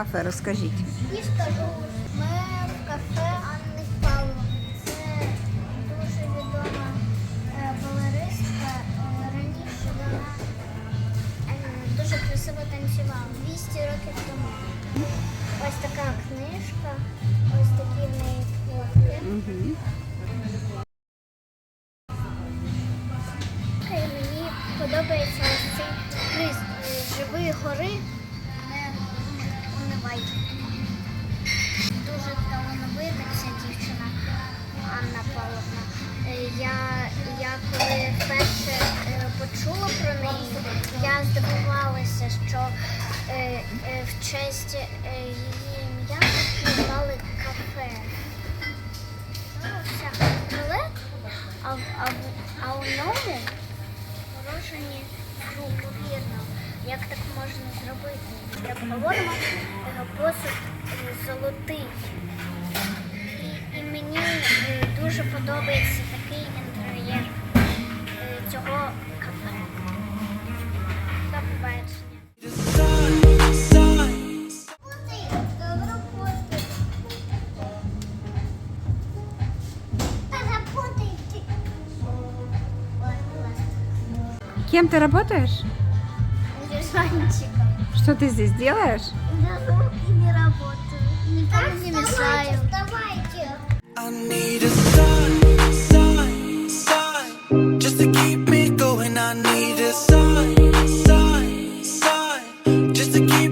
кафе? Розкажіть. І скажу, ми в кафе Анни Павловни. Це дуже відома е, балеристка. Раніше вона е, дуже красиво танцювала 200 років тому. Ось така книжка, ось такі в неї фотки. Угу. Мені подобається ось цей приз е, живої гори. Я здивувалася, що е, е, в честь е, її ім'я назвали кафе. Ну. Але а, в- а, в- а у ньому морожені фрукти. Вірно. Як так можна зробити? Як говоримо, посуд золотий. І, і мені е, дуже подобається Кем ты работаешь? Дизайнчиком. Что ты здесь делаешь? Лежу ну, и не работаю. Никому не мешаю. Вставайте, вставайте. Just to keep